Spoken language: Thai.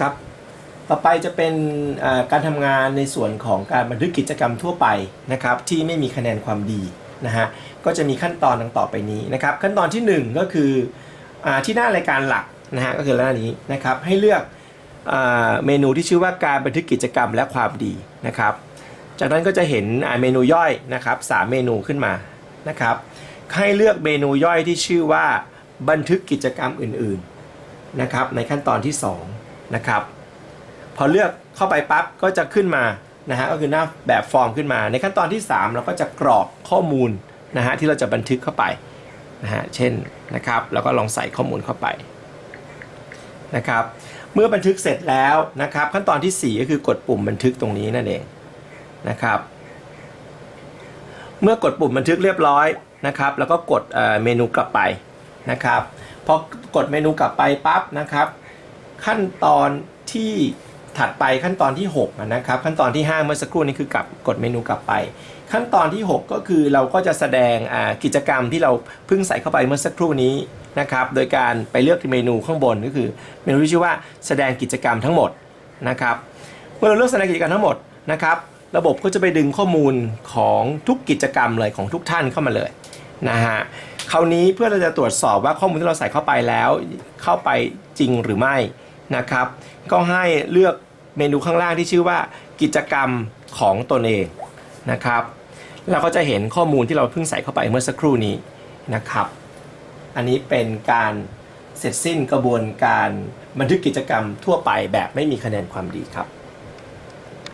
ครับ ต่อไปจะเป็นการทำงานในส่วนของการบันทึกกิจกรรมทั่วไปนะครับที่ไม่มีคะแนนความดีนะฮะก็จะมีขั้นตอนดังต่อไปนี้นะครับ ขั้นตอนที่หนึ่งก็คืออที่หน้ารายการหลักนะฮะก็คือหน้านี้นะครับให้เลือกเมนูที่ชื่อว่าการบันทึกกิจกรรมและความดีนะครับ จากนั้นก็จะเห็นเมนูย่อยนะครับสามเมนูขึ้นมานะครับให้เลือกเมนูย่อยที่ชื่อว่าบันทึกกิจกรรมอื่นๆนะครับในขั้นตอนที่สอง นะครับ พอเลือกเข้าไปปั๊บก็จะขึ้นมานะฮะก็คือหน้าแบบฟอร์มขึ้นมา ในขั้นตอนที่ 3 เราก็จะกรอกข้อมูลนะฮะที่เราจะบันทึกเข้าไปนะฮะเช่นนะครับแล้วก็ลองใส่ข้อมูลเข้าไปนะครับเมื่อบันทึกเสร็จแล้วนะครับขั้นตอนทีสี่4 ก็คือกดปุ่มบันทึกตรงนี้นั่นเองนะครับเมื่อกดปุ่มบันทึกเรียบร้อยนะครับแล้วก็กดเมนูกลับไปนะครับพอกดเมนูกลับไปปั๊บนะครับ ขั้นตอนที่ถัดไปขั้นตอนที่6นะครับขั้นตอนที่ 5 เมื่อสักครู่นี้คือกลับกดเมนูกลับไป ขั้นตอนที่ 6 ก็คือเราก็จะแสดงกิจกรรมที่เราเพิ่งใส่เข้าไปเมื่อสักครู่นี้นะครับโดยการไปเลือกเมนูข้างบนก็คือเมนูที่ชื่อว่าแสดงกิจกรรมทั้งหมดนะครับเมื่อเราเลือกแสดงกิจกรรมทั้งหมดนะครับระบบก็จะไปดึงข้อมูลของทุกกิจกรรมเลยของทุกท่านเข้ามาเลยนะฮะคราวนี้เพื่อเราจะตรวจสอบว่าข้อมูลที่เราใส่เข้าไปแล้วเข้าไปจริงหรือไม่ นะครับ ก็ให้เลือกเมนูข้างล่างที่ชื่อว่ากิจกรรมของตนเองนะครับเราก็จะเห็นข้อมูลที่เราเพิ่งใส่เข้าไปเมื่อสักครู่นี้นะครับ อันนี้เป็นการเสร็จสิ้นกระบวนการบันทึกกิจกรรมทั่วไปแบบไม่มีคะแนนความดีครับ